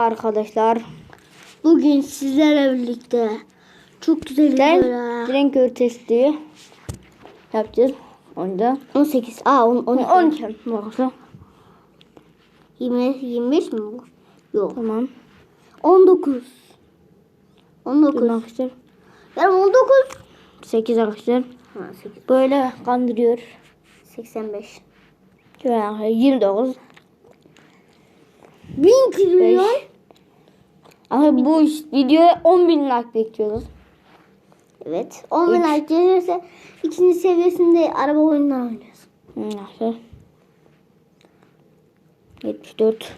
Arkadaşlar Bugün sizlerle birlikte çok güzel ben videolar. renk kör testi yapacağız. Onda 18. Aa 10 10 12 bakın. 20 25 mi bu? Yok. Tamam. 19. 19. Dur arkadaşlar. Yani 19. 8 arkadaşlar. Ha 8. Böyle kandırıyor. 85. Şöyle arkadaşlar 29. 1000 trilyon. 5. Ama bu videoya 10 bin like bekliyoruz. Evet. 10 bin like gelirse ikinci seviyesinde araba oyunları oynuyoruz. Arkadaşlar. 74.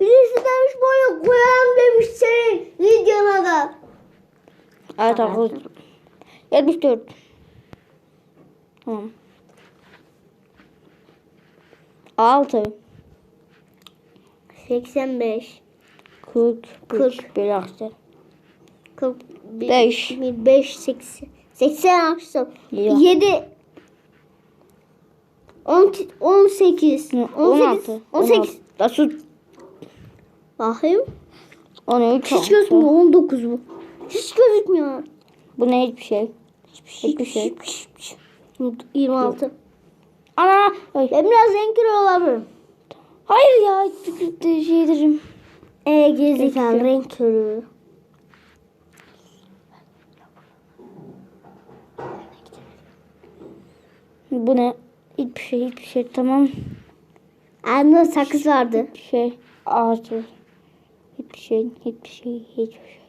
Birisi demiş böyle koyalım demiş senin videona da. Evet arkadaşlar. 74. Tamam. 6. 85. 40. 40. 40. Bir arkadaşlar. 45. Beş. 5. 80. 80 akşam. Yok. 7. 10, 18. 16. 18. 18. Nasıl? Bakayım. 13. Hiç gözükmüyor. 19 bu. Hiç gözükmüyor. Bu ne hiçbir şey. Hiçbir şey. 26. Ana. Ay. Ben biraz renkli olabilirim. Hayır ya. Şey ederim. Ee gerizekalı renk körü. Bu ne? Hiçbir şey. Hiçbir şey. Tamam. Anında sakız vardı. Hiçbir şey. Var. Hiçbir şey. Hiçbir şey. Hiçbir şey.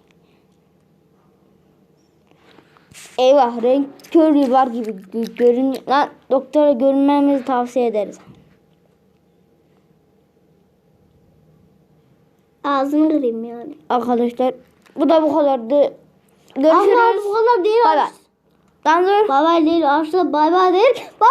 Eyvah renk körlüğü var gibi gö- görün. Lan doktora görünmemizi tavsiye ederiz. Ağzını kırayım yani. Arkadaşlar bu da bu kadardı. Ama Görüşürüz. bu kadar değil. Bay bay. Dandır. Bay bay değil. Aslında bay bay değil. Bay